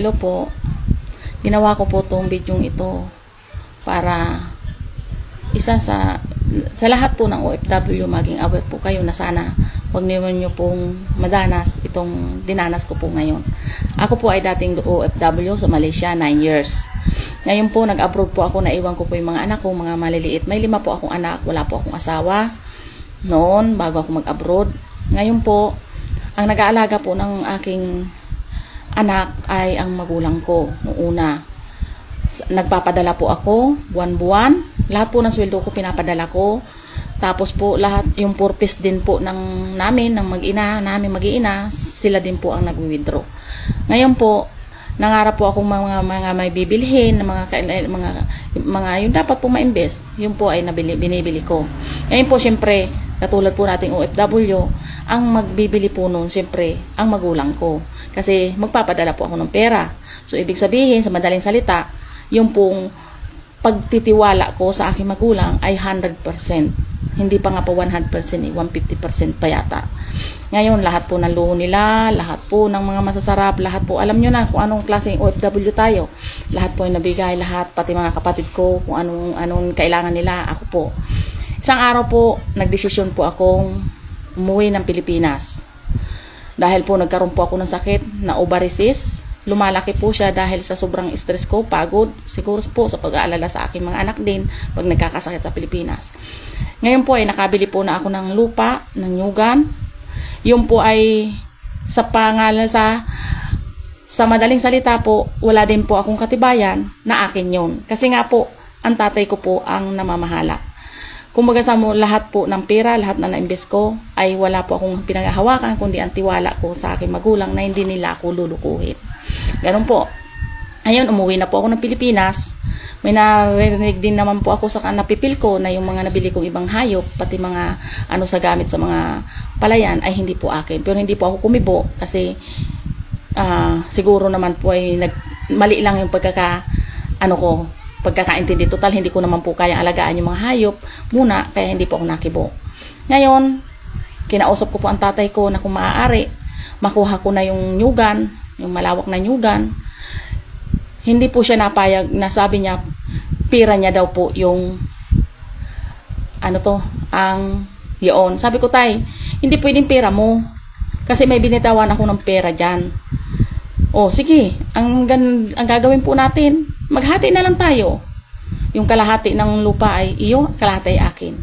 Hello po. Ginawa ko po itong video ito para isa sa sa lahat po ng OFW maging aware po kayo na sana wag niyo nyo pong madanas itong dinanas ko po ngayon. Ako po ay dating OFW sa Malaysia 9 years. Ngayon po nag-abroad po ako, naiwan ko po yung mga anak ko, mga maliliit. May lima po akong anak, wala po akong asawa noon bago ako mag-abroad. Ngayon po, ang nag-aalaga po ng aking anak ay ang magulang ko noong una. Nagpapadala po ako buwan-buwan. Lahat po ng sweldo ko pinapadala ko. Tapos po lahat yung purpose din po ng namin ng mag-ina, namin mag-iina, sila din po ang nag-withdraw. Ngayon po, nangarap po akong mga mga may bibilhin, mga kaila- mga mga yung dapat po ma-invest, yun po ay nabili binibili ko. Ngayon po syempre, katulad po nating OFW, ang magbibili po noon syempre ang magulang ko. Kasi magpapadala po ako ng pera. So ibig sabihin sa madaling salita, yung pong pagtitiwala ko sa aking magulang ay 100%. Hindi pa nga po 100%, eh, 150% pa yata. Ngayon, lahat po ng luho nila, lahat po ng mga masasarap, lahat po, alam nyo na kung anong klaseng OFW tayo. Lahat po ay nabigay, lahat, pati mga kapatid ko, kung anong, anong kailangan nila, ako po. Isang araw po, nagdesisyon po akong umuwi ng Pilipinas. Dahil po nagkaroon po ako ng sakit na ovarisis. Lumalaki po siya dahil sa sobrang stress ko, pagod, siguro po sa pag-aalala sa aking mga anak din pag nagkakasakit sa Pilipinas. Ngayon po ay nakabili po na ako ng lupa, ng nyugan. Yung po ay sa pangalan sa sa madaling salita po, wala din po akong katibayan na akin yon. Kasi nga po, ang tatay ko po ang namamahala. Kumbaga sa mo, lahat po ng pera, lahat na na-invest ko, ay wala po akong pinaghahawakan, kundi ang tiwala ko sa aking magulang na hindi nila ako lulukuhin. Ganun po. Ayun, umuwi na po ako ng Pilipinas. May narinig din naman po ako sa napipil ko na yung mga nabili kong ibang hayop, pati mga ano sa gamit sa mga palayan ay hindi po akin. Pero hindi po ako kumibo kasi ah, siguro naman po ay nag, mali lang yung pagkaka ano ko, pagkakaintindi. Total, hindi ko naman po kayang alagaan yung mga hayop muna, kaya hindi po ako nakibo. Ngayon, kinausap ko po ang tatay ko na kung maaari, makuha ko na yung nyugan, yung malawak na nyugan. Hindi po siya napayag na sabi niya, pira niya daw po yung ano to, ang yun. Sabi ko, tay, hindi pwedeng pera mo. Kasi may binitawan ako ng pera dyan. O, sige, ang, ang gagawin po natin, maghati na lang tayo. Yung kalahati ng lupa ay iyo, kalahati ay akin.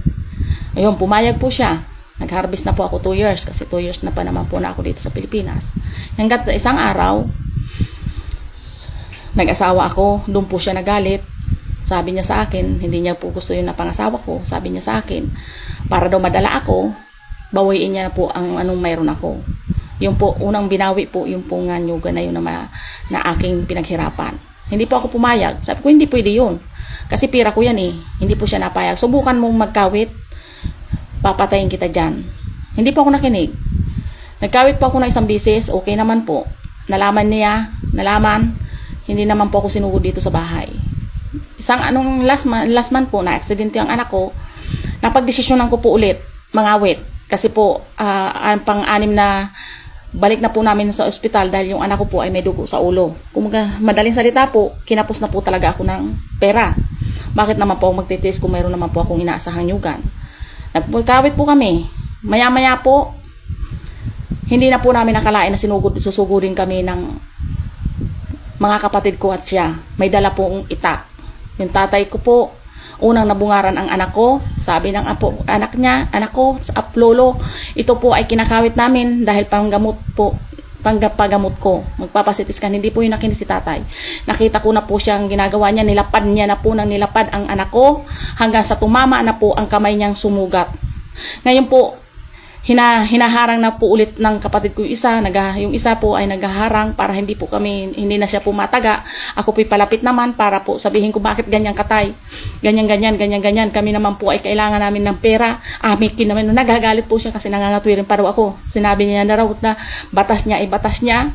Ayun, pumayag po siya. Nag-harvest na po ako 2 years kasi 2 years na pa naman po na ako dito sa Pilipinas. Hanggat sa isang araw, nag-asawa ako, doon po siya nagalit. Sabi niya sa akin, hindi niya po gusto yung napangasawa ko. Sabi niya sa akin, para daw madala ako, bawiin niya po ang anong mayroon ako. Yung po, unang binawi po yung po nga nyuga na yun na, ma, na aking pinaghirapan. Hindi po ako pumayag. Sabi ko, hindi pwede yun. Kasi pira ko yan eh. Hindi po siya napayag. Subukan mong magkawit, papatayin kita dyan. Hindi po ako nakinig. Nagkawit po ako ng isang bisis, okay naman po. Nalaman niya, nalaman, hindi naman po ako sinugod dito sa bahay. Isang anong last month, last month po, na-aksidente ang anak ko, napagdesisyonan ko po ulit, mangawit. Kasi po, ah, ang pang-anim na balik na po namin sa ospital dahil yung anak ko po ay may dugo sa ulo. Kumaga, madaling salita po, kinapos na po talaga ako ng pera. Bakit naman po ako magtitis kung mayroon naman po akong inaasahang nyugan? Nagpagkawit po kami. Maya-maya po, hindi na po namin nakalain na sinugod, susugudin kami ng mga kapatid ko at siya. May dala pong itak. Yung tatay ko po, unang nabungaran ang anak ko. Sabi ng apo, anak niya, anak ko, sa aplolo, ito po ay kinakawit namin dahil panggamot po panggapagamot ko. Magpapasitis ka. Hindi po yung nakinis si tatay. Nakita ko na po siyang ginagawa niya. Nilapad niya na po ng nilapad ang anak ko hanggang sa tumama na po ang kamay niyang sumugat. Ngayon po, hina, hinaharang na po ulit ng kapatid ko yung isa, naga, yung isa po ay naghaharang para hindi po kami, hindi na siya pumataga. Ako po'y palapit naman para po sabihin ko bakit ganyan katay. Ganyan, ganyan, ganyan, ganyan. Kami naman po ay kailangan namin ng pera. Amikin naman. Nagagalit po siya kasi nangangatwirin pa raw ako. Sinabi niya na raw na batas niya ay batas niya.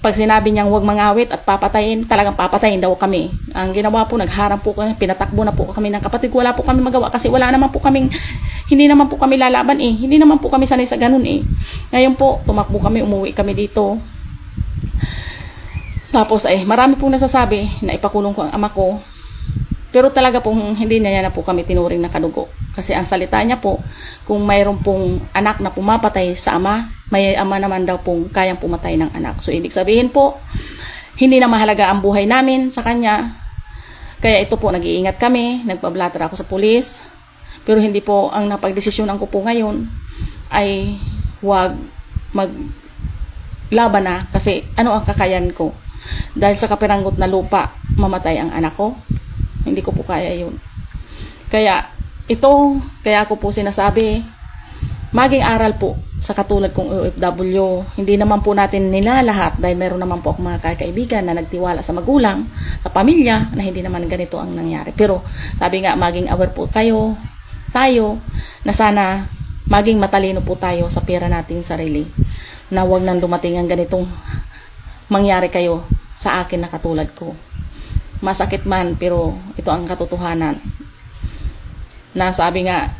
Pag sinabi niyang huwag mangawit at papatayin, talagang papatayin daw kami. Ang ginawa po, nagharang po kami, pinatakbo na po kami ng kapatid. Wala po kami magawa kasi wala naman po kaming, hindi naman po kami lalaban eh. Hindi naman po kami sanay sa ganun eh. Ngayon po, tumakbo kami, umuwi kami dito. Tapos ay marami pong nasasabi na ipakulong ko ang ama ko. Pero talaga pong hindi niya na po kami tinuring na kadugo. Kasi ang salita niya po, kung mayroon pong anak na pumapatay sa ama, may ama naman daw pong kayang pumatay ng anak. So ibig sabihin po, hindi na mahalaga ang buhay namin sa kanya. Kaya ito po, nag-iingat kami, nagpablatter ako sa pulis. Pero hindi po, ang napagdesisyonan ko po ngayon ay huwag mag laban na kasi ano ang kakayan ko. Dahil sa kapiranggot na lupa, mamatay ang anak ko. Hindi ko po kaya yun. Kaya ito, kaya ko po sinasabi, maging aral po sa katulad kong OFW. Hindi naman po natin nila lahat dahil meron naman po ako mga kaibigan na nagtiwala sa magulang, sa pamilya, na hindi naman ganito ang nangyari. Pero sabi nga, maging aware po kayo, tayo, na sana maging matalino po tayo sa pera nating sarili. Na wag nang dumating ang ganitong mangyari kayo sa akin na katulad ko. Masakit man, pero ito ang katotohanan. Na sabi nga,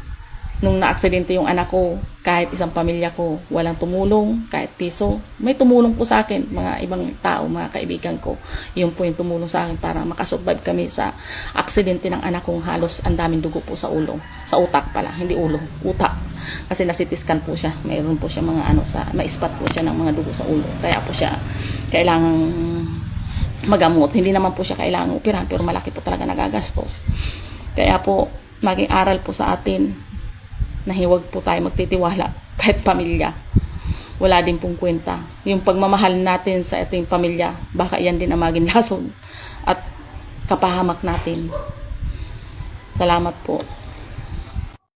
nung naaksidente yung anak ko, kahit isang pamilya ko, walang tumulong, kahit piso. May tumulong po sa akin, mga ibang tao, mga kaibigan ko. Yun po yung tumulong sa akin para makasurvive kami sa aksidente ng anak kong halos ang daming dugo po sa ulo. Sa utak pala, hindi ulo, utak. Kasi nasitiskan po siya. Mayroon po siya mga ano sa, may spot po siya ng mga dugo sa ulo. Kaya po siya kailangang magamot. Hindi naman po siya kailangang operahan, pero malaki po talaga nagagastos. Kaya po, maging aral po sa atin na hiwag po tayo magtitiwala kahit pamilya. Wala din pong kwenta. Yung pagmamahal natin sa ating pamilya, baka yan din ang maging lason at kapahamak natin. Salamat po.